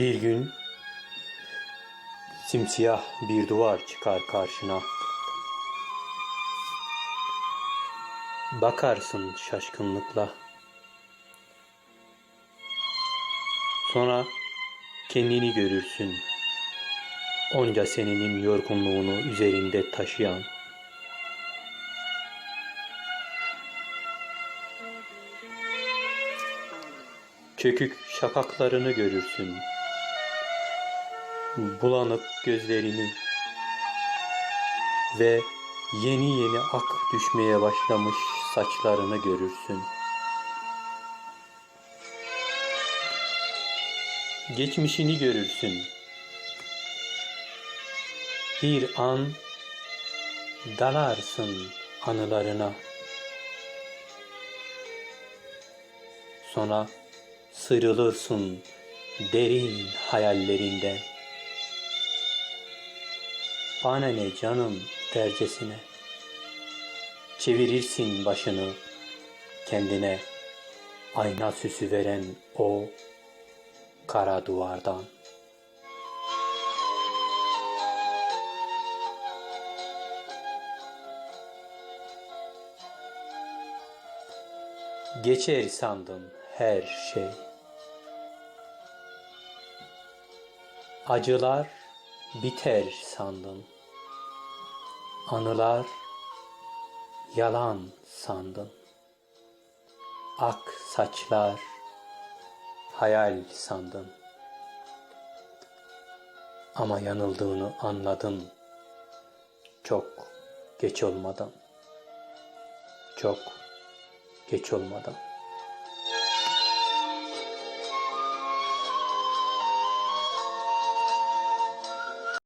Bir gün simsiyah bir duvar çıkar karşına. Bakarsın şaşkınlıkla. Sonra kendini görürsün. Onca senenin yorgunluğunu üzerinde taşıyan. Çökük şakaklarını görürsün. Bulanık gözlerini ve yeni yeni ak düşmeye başlamış saçlarını görürsün. Geçmişini görürsün. Bir an dalarsın anılarına. Sonra sıyrılırsın derin hayallerinde. Bana ne canım dercesine. Çevirirsin başını kendine ayna süsü veren o kara duvardan. Geçer sandım her şey. Acılar biter sandım. Anılar yalan sandım. Ak saçlar hayal sandım. Ama yanıldığını anladım. Çok geç olmadan. Çok geç olmadan.